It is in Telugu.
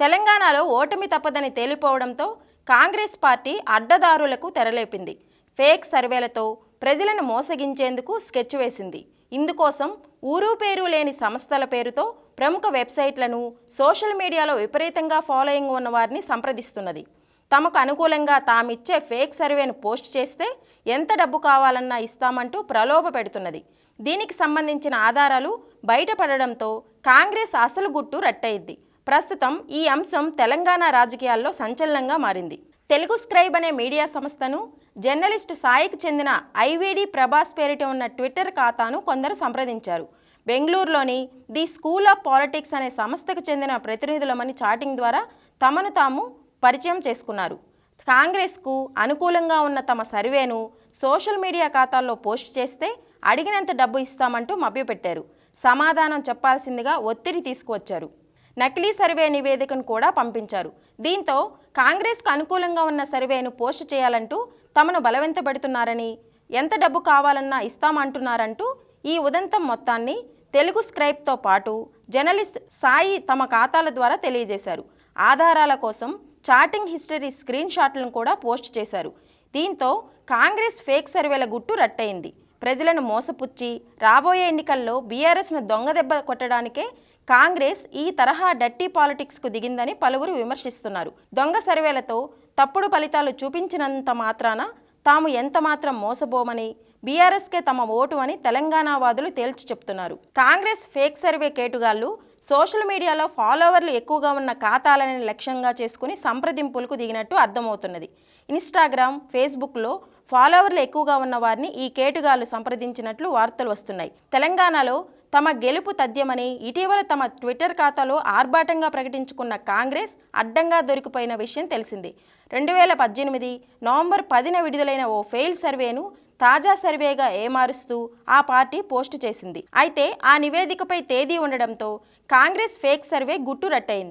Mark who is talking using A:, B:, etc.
A: తెలంగాణలో ఓటమి తప్పదని తేలిపోవడంతో కాంగ్రెస్ పార్టీ అడ్డదారులకు తెరలేపింది. ఫేక్ సర్వేలతో ప్రజలను మోసగించేందుకు స్కెచ్ వేసింది. ఇందుకోసం ఊరు పేరు లేని సంస్థల పేరుతో ప్రముఖ వెబ్సైట్లను సోషల్ మీడియాలో విపరీతంగా ఫాలోయింగ్ ఉన్న వారిని సంప్రదిస్తున్నది. తమకు అనుకూలంగా తామిచ్చే ఫేక్ సర్వేను పోస్ట్ చేస్తే ఎంత డబ్బు కావాలన్నా ఇస్తామంటూ ప్రలోభ పెడుతున్నది. దీనికి సంబంధించిన ఆధారాలు బయటపడడంతో కాంగ్రెస్ అసలు గుట్టు రట్టయిద్ది ప్రస్తుతం ఈ అంశం తెలంగాణ రాజకీయాల్లో సంచలనంగా మారింది. తెలుగు స్క్రైబ్ అనే మీడియా సంస్థను జర్నలిస్టు సాయికి చెందిన ఐవీడీ ప్రభాస్ పేరిట ఉన్న ట్విట్టర్ ఖాతాను కొందరు సంప్రదించారు. బెంగళూరులోని ది స్కూల్ ఆఫ్ పాలిటిక్స్ అనే సంస్థకు చెందిన ప్రతినిధులమని చాటింగ్ ద్వారా తమను తాము పరిచయం చేసుకున్నారు. కాంగ్రెస్కు అనుకూలంగా ఉన్న తమ సర్వేను సోషల్ మీడియా ఖాతాల్లో పోస్ట్ చేస్తే అడిగినంత డబ్బు ఇస్తామంటూ మభ్యపెట్టారు. సమాధానం చెప్పాల్సిందిగా ఒత్తిడి తీసుకువచ్చారు. నకిలీ సర్వే నివేదికను కూడా పంపించారు. దీంతో కాంగ్రెస్కు అనుకూలంగా ఉన్న సర్వేను పోస్ట్ చేయాలంటూ తమను బలవంతపెడుతున్నారని ఎంత డబ్బు కావాలన్నా ఇస్తామంటున్నారంటూ ఈ ఉదంతం మొత్తాన్ని తెలుగు స్క్రైబ్తో పాటు జర్నలిస్ట్ సాయి తమ ఖాతాల ద్వారా తెలియజేశారు. ఆధారాల కోసం చాటింగ్ హిస్టరీ స్క్రీన్ షాట్లను కూడా పోస్ట్ చేశారు. దీంతో కాంగ్రెస్ ఫేక్ సర్వేల గుట్టు రట్టయింది. ప్రజలను మోసపుచ్చి రాబోయే ఎన్నికల్లో బీఆర్ఎస్ను దొంగదెబ్బ కొట్టడానికే కాంగ్రెస్ ఈ తరహా డట్టి పాలిటిక్స్కు దిగిందని పలువురు విమర్శిస్తున్నారు. దొంగ సర్వేలతో తప్పుడు ఫలితాలు చూపించినంత మాత్రాన తాము ఎంత మాత్రం మోసబోమని బీఆర్ఎస్కే తమ ఓటు అని తెలంగాణ వాదులు తేల్చి చెప్తున్నారు. కాంగ్రెస్ ఫేక్ సర్వే కేటుగాళ్ళు సోషల్ మీడియాలో ఫాలోవర్లు ఎక్కువగా ఉన్న ఖాతాలని లక్ష్యంగా చేసుకుని సంప్రదింపులకు దిగినట్టు అర్థమవుతున్నది. ఇన్స్టాగ్రామ్ ఫేస్బుక్లో ఫాలోవర్లు ఎక్కువగా ఉన్న వారిని ఈ కేటుగాలు సంప్రదించినట్లు వార్తలు వస్తున్నాయి. తెలంగాణలో తమ గెలుపు తథ్యమని ఇటీవల తమ ట్విట్టర్ ఖాతాలో ఆర్భాటంగా ప్రకటించుకున్న కాంగ్రెస్ అడ్డంగా దొరికిపోయిన విషయం తెలిసింది. రెండు వేల పద్దెనిమిది నవంబర్ పదిన విడుదలైన ఓ ఫెయిల్ సర్వేను తాజా సర్వేగా ఏమారుస్తూ ఆ పార్టీ పోస్టు చేసింది. అయితే ఆ నివేదికపై తేదీ ఉండడంతో కాంగ్రెస్ ఫేక్ సర్వే గుట్టు రట్టయింది